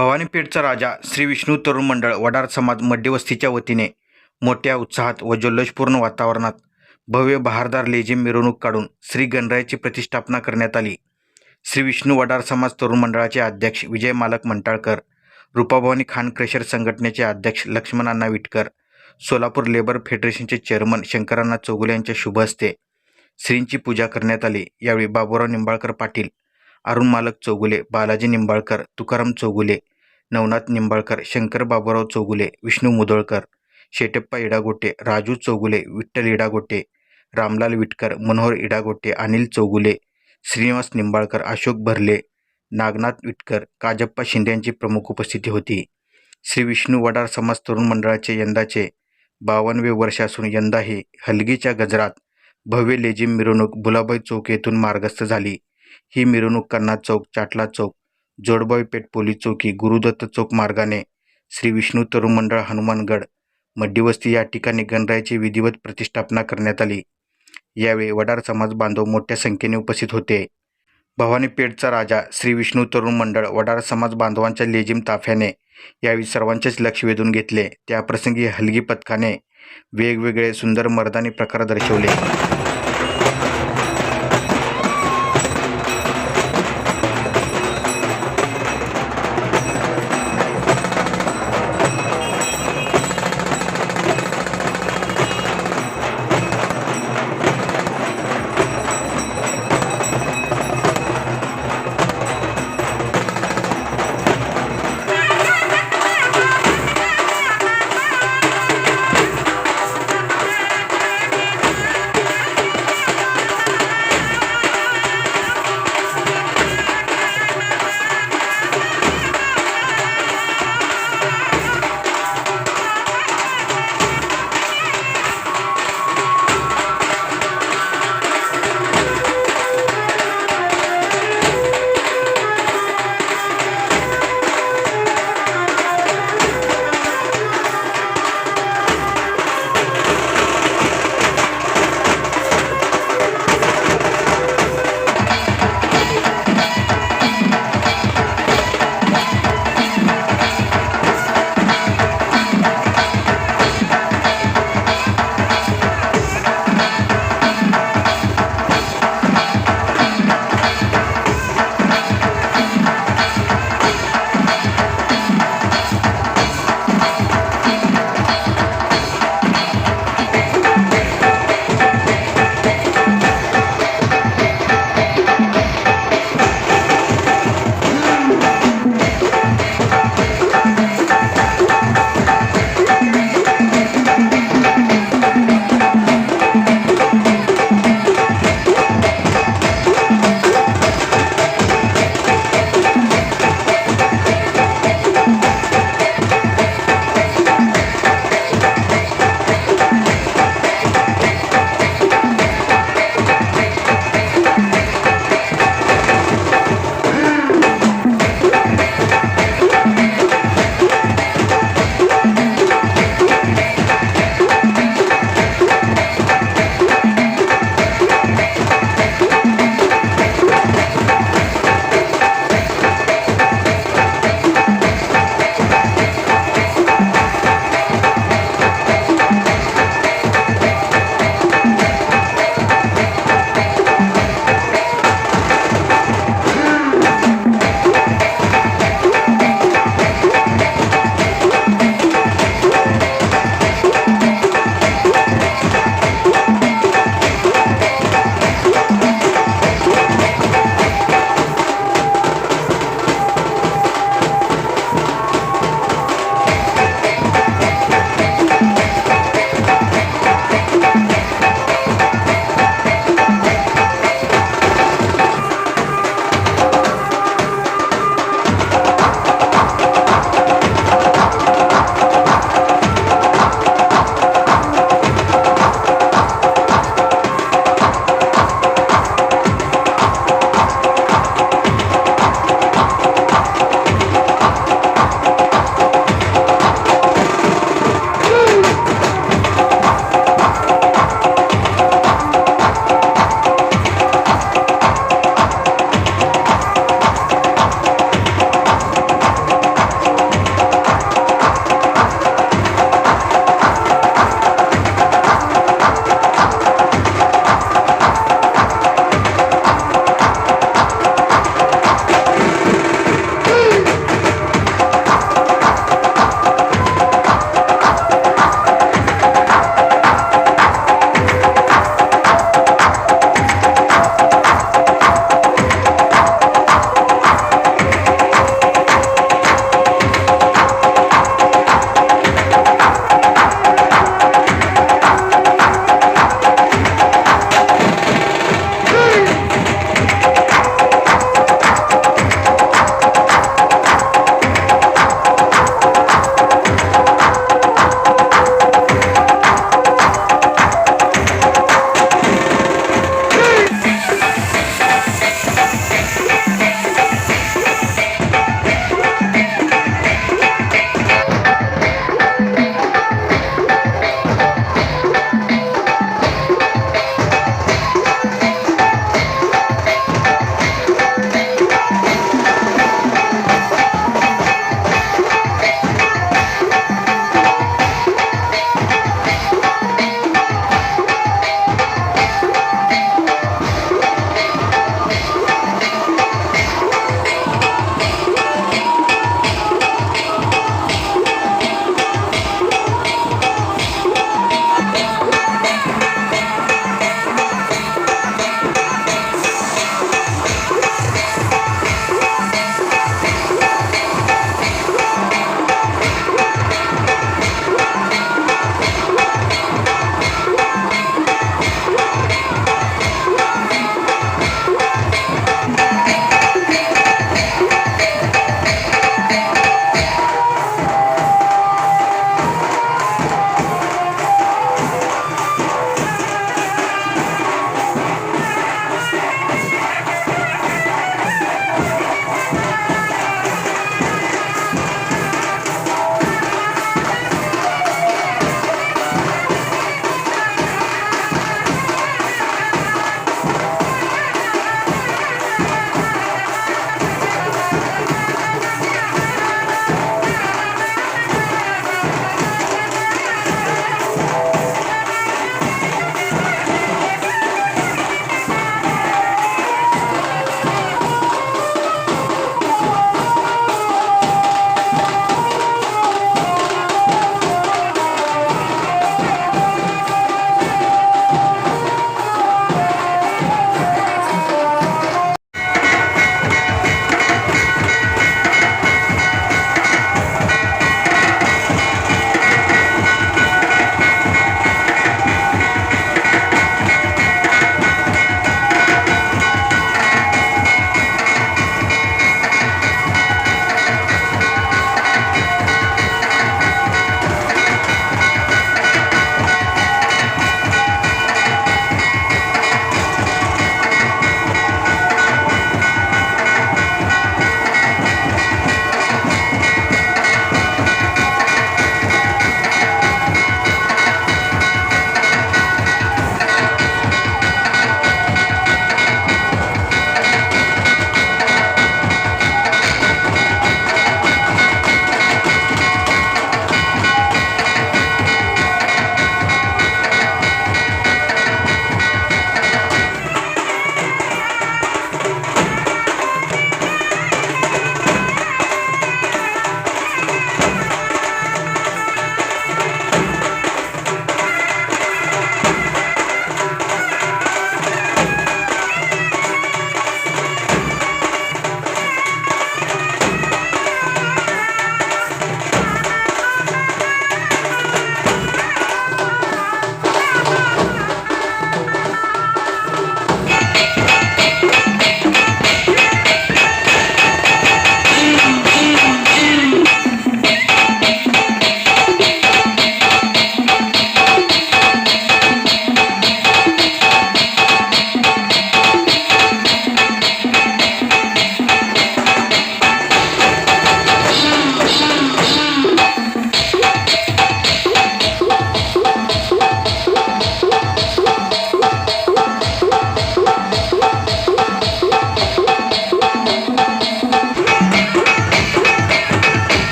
भवानीपेठचा राजा श्री विष्णू तरुण मंडळ वडार समाज मध्यवस्तीच्या वतीने मोठ्या उत्साहात व जल्लोषपूर्ण वातावरणात भव्य बहारदार लेझिम मिरवणूक काढून श्री गणरायाची प्रतिष्ठापना करण्यात आली. श्री विष्णू वडार समाज तरुण मंडळाचे अध्यक्ष विजय मालक मंटाळकर रूपाभवानी खान क्रेशर संघटनेचे अध्यक्ष लक्ष्मणांना विटकर सोलापूर लेबर फेडरेशनचे चेअरमन शंकरांना चौगुले यांच्या शुभ हस्ते श्रींची पूजा करण्यात आली. यावेळी बाबूराव निंबाळकर पाटील अरुण मालक चौगुले बालाजी निंबाळकर तुकाराम चौगुले नवनाथ निंबाळकर शंकर बाबूराव चौगुले विष्णू मुदोळकर शेटप्पा इडागोटे राजू चौगुले विठ्ठल इडागोटे रामलाल विटकर मनोहर इडागोटे अनिल चौगुले श्रीनिवास निंबाळकर अशोक भरले नागनाथ विटकर काजप्पा शिंदे यांची प्रमुख उपस्थिती होती. श्री विष्णू वडार समाज तरुण मंडळाचे यंदाचे बावनवे वर्ष असून यंदाही हलगीच्या गजरात भव्य लेझिम मिरवणूक बुलाबाई चौक येथून मार्गस्थ झाली. ही मिरवणूक कन्ना चौक चाटला चौक जोडबाई पेठ पोलीस चौकी गुरुदत्त चौक मार्गाने श्री विष्णू तरुण मंडळ हनुमानगड मध्यवस्ती या ठिकाणी गणरायाची विधिवत प्रतिष्ठापना करण्यात आली. यावेळी वडार समाज बांधव मोठ्या संख्येने उपस्थित होते. भवानीपेठचा राजा श्री विष्णू तरुण मंडळ वडार समाज बांधवांच्या लेझिम ताफ्याने यावेळी सर्वांचेच लक्ष वेधून घेतले. त्याप्रसंगी हलगी पथकाने वेगवेगळे सुंदर मर्दानी प्रकार दर्शवले.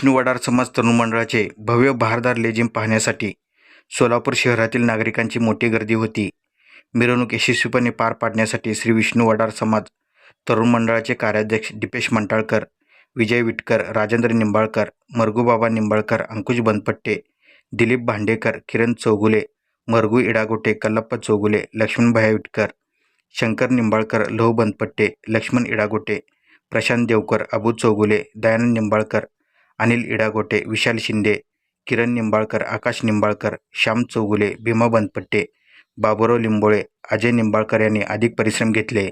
विष्णू वडार समाज तरुण मंडळाचे भव्य बहारदार लेझिम पाहण्यासाठी सोलापूर शहरातील नागरिकांची मोठी गर्दी होती. मिरवणूक यशस्वीपणे पार पाडण्यासाठी श्री विष्णू वडार समाज तरुण मंडळाचे कार्याध्यक्ष दीपेश मंटाळकर विजय विटकर राजेंद्र निंबाळकर मरगूबाबा निंबाळकर अंकुश बनपट्टे दिलीप भांडेकर किरण चौगुले मरगू इडागोटे कल्लप्पा चौगुले लक्ष्मणभाई विटकर शंकर निंबाळकर लोह बनपट्टे लक्ष्मण इडागोटे प्रशांत देवकर अबू चौगुले दयानंद निंबाळकर अनिल इडागोटे विशाल शिंदे किरण निंबाळकर आकाश निंबाळकर श्याम चौगुले भीमा बनपट्टे बाबुराव लिंबोळे अजय निंबाळकर यांनी अधिक परिश्रम घेतले.